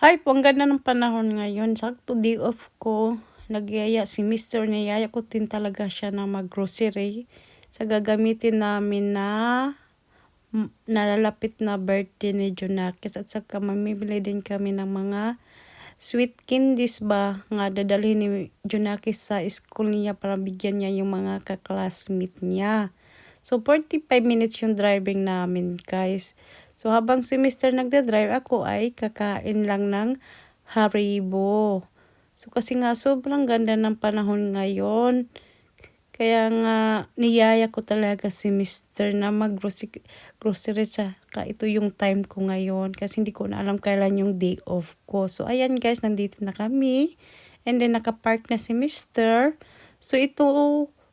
Hi po, ang ganda ng panahon ngayon. Sakto day off ko. Nagyaya si Mr. Niyaya ko din talaga siya na mag-grocery. Sa gagamitin namin na nalalapit na birthday ni Junakis. At saka mamimili din kami ng mga sweet candies ba nga dadalhin ni Junakis sa school niya para bigyan niya yung mga kaklasmate niya. So, 45 minutes yung driving namin, guys. So, habang si Mr. nagda-drive, ako ay kakain lang ng haribo. So, kasi nga sobrang ganda ng panahon ngayon. Kaya nga, niyaya ko talaga si Mr. na mag-grocery grocery sa ka ito yung time ko ngayon kasi hindi ko na alam kailan yung day off ko. So, ayan guys, nandito na kami. And then, nakapark na si Mr. So, ito,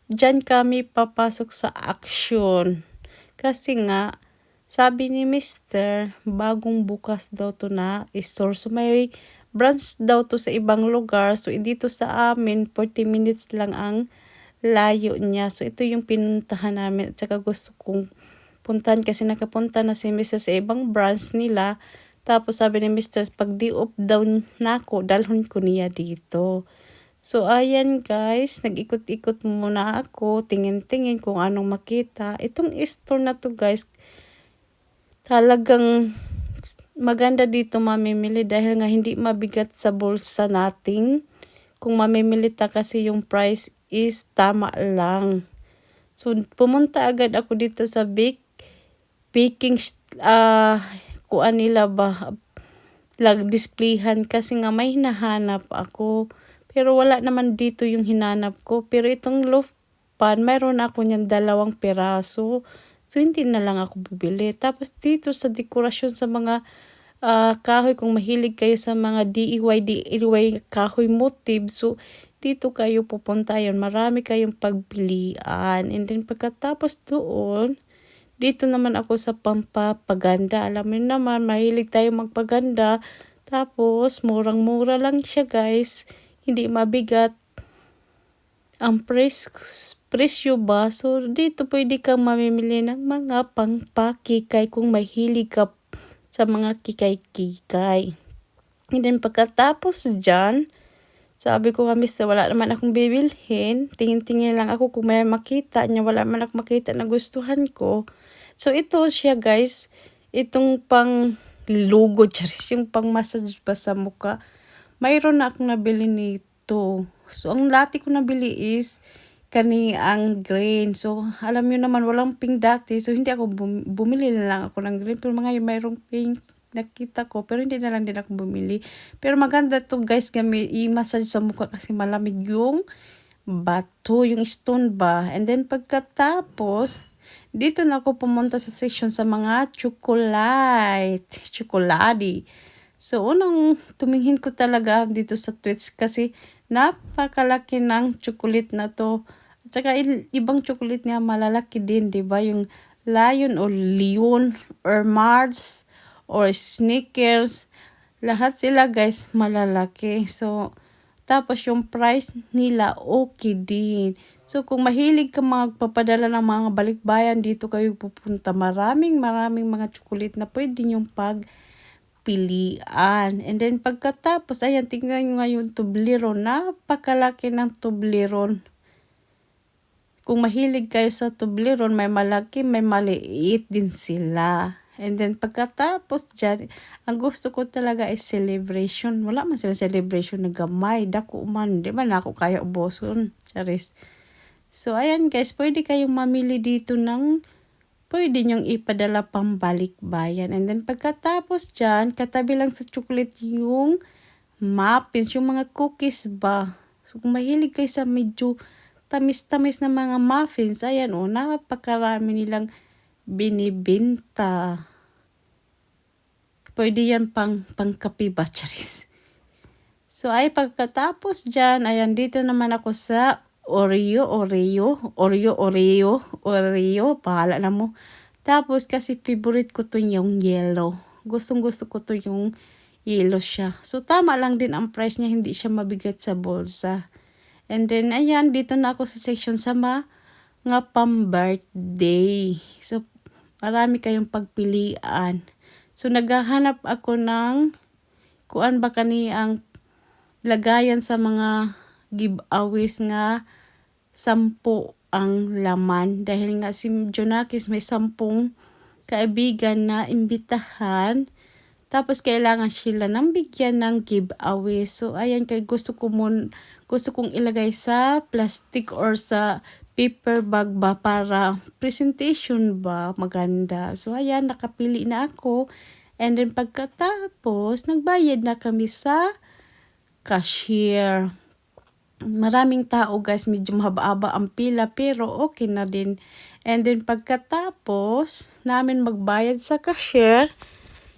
dyan kami papasok sa action. Kasi nga, sabi ni Mr., bagong bukas daw to na store. So may branch daw to sa ibang lugar. So dito sa amin, 40 minutes lang ang layo niya. So ito yung pinuntahan namin. At saka gusto kong puntahan kasi nakapunta na si Mr. sa ibang branch nila. Tapos sabi ni Mr. pag di up down na ako, dalhon ko niya dito. So, ayan guys, nag-ikot-ikot muna ako, tingin-tingin kung anong makita. Itong store na to guys, talagang maganda dito mamimili dahil nga hindi mabigat sa bulsa natin. Kung mamimili ta kasi yung price is tama lang. So, pumunta agad ako dito sa bake, baking, uh, kuan nila ba, lag displayhan kasi nga may hinahanap ako. Pero wala naman dito yung hinanap ko. Pero itong loaf pan, mayroon ako niyan dalawang piraso. So, hindi na lang ako bibili. Tapos, dito sa dekorasyon sa mga uh, kahoy, kung mahilig kayo sa mga DIY, DIY kahoy motive, so, dito kayo pupunta yun. Marami kayong pagpilian. And then, pagkatapos doon, dito naman ako sa pampapaganda. Alam mo naman, mahilig tayo magpaganda. Tapos, murang-mura lang siya, guys. Hindi mabigat ang pres presyo ba? So, dito pwede kang mamimili ng mga pangpakikay kung mahilig ka sa mga kikay-kikay. And then, pagkatapos dyan, sabi ko nga, mister, wala naman akong bibilhin. Tingin-tingin lang ako kung may makita niya. Wala naman ako makita na gustuhan ko. So, ito siya, guys. Itong pang logo, charis, yung pang massage ba sa mukha. Mayroon na akong nabili nito. So, ang lati ko nabili is kani ang green. So, alam niyo naman, walang pink dati. So, hindi ako bum bumili na lang ako ng green. Pero mga yung mayroong pink nakita ko. Pero hindi na lang din ako bumili. Pero maganda to guys, kami i-massage sa mukha kasi malamig yung bato, yung stone ba. And then pagkatapos, dito na ako pumunta sa section sa mga chocolate. Chocolate. So, unang tumingin ko talaga dito sa Twitch kasi napakalaki ng chocolate na to. At saka ibang chocolate nga malalaki din, di ba? Yung Lion or Leon or Mars or Snickers. Lahat sila guys malalaki. So, tapos yung price nila okay din. So kung mahilig ka magpapadala ng mga balikbayan dito kayo pupunta. Maraming maraming mga chocolate na pwede yung pag pilian. And then pagkatapos, ayan, tingnan nyo nga yung Toblerone. Napakalaki ng Toblerone. Kung mahilig kayo sa Toblerone, may malaki, may maliit din sila. And then pagkatapos dyan, ang gusto ko talaga is celebration. Wala man sila celebration na gamay. Dako man, di ba na ako kaya uboson. Charis. So ayan guys, pwede kayong mamili dito ng pwede nyong ipadala pambalik bayan. And then pagkatapos dyan, katabi lang sa chocolate yung muffins, yung mga cookies ba. So kung mahilig kayo sa medyo tamis-tamis na mga muffins, ayan o, oh, napakarami nilang binibinta. Pwede yan pang, pang kape ba, charis. So ay pagkatapos dyan, ayan dito naman ako sa Oreo, Oreo, Oreo, Oreo, Oreo, pahala na mo. Tapos kasi favorite ko to yung yellow. Gustong gusto ko to yung yellow siya. So tama lang din ang price niya, hindi siya mabigat sa bulsa. And then ayan, dito na ako sa section sa mga nga pang birthday. So marami kayong pagpilian. So naghahanap ako ng kuan ba kani ang lagayan sa mga giveaways nga sampu ang laman dahil nga si Jonakis may sampung kaibigan na imbitahan tapos kailangan sila nang bigyan ng giveaway. So ayan kay gusto ko mun gusto kong ilagay sa plastic or sa paper bag ba para presentation ba maganda. So ayan nakapili na ako and then pagkatapos nagbayad na kami sa cashier. Maraming tao guys, medyo mahaba-haba ang pila pero okay na din. And then pagkatapos namin magbayad sa cashier,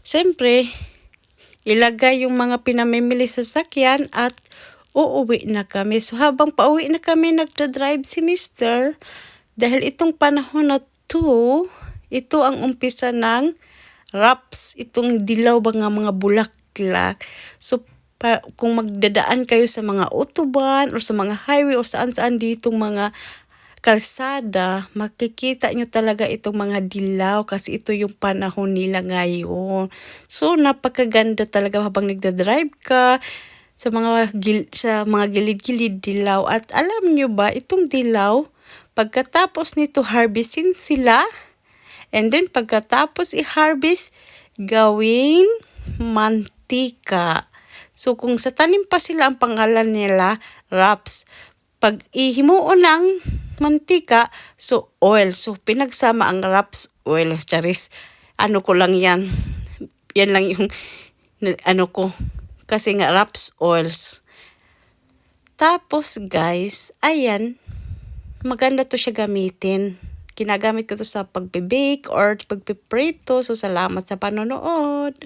siyempre ilagay yung mga pinamimili sa sakyan at uuwi na kami. So habang pauwi na kami nagda-drive si Mr. Dahil itong panahon na to, ito ang umpisa ng wraps, itong dilaw ba nga mga bulaklak. So pa, kung magdadaan kayo sa mga autobahn or sa mga highway or saan-saan ditong mga kalsada, makikita nyo talaga itong mga dilaw kasi ito yung panahon nila ngayon. So, napakaganda talaga habang nagda-drive ka sa mga gil, sa mga gilid-gilid dilaw at alam nyo ba itong dilaw pagkatapos nito harvestin sila and then pagkatapos i-harvest gawing mantika So kung sa tanim pa sila ang pangalan nila, wraps. Pag ihimuo ng mantika, so oil. So pinagsama ang wraps oil, charis. Ano ko lang yan. Yan lang yung ano ko. Kasi nga wraps oils. Tapos guys, ayan, maganda to siya gamitin. Ginagamit ko to sa pagbe-bake or pagpiprito. So salamat sa panonood.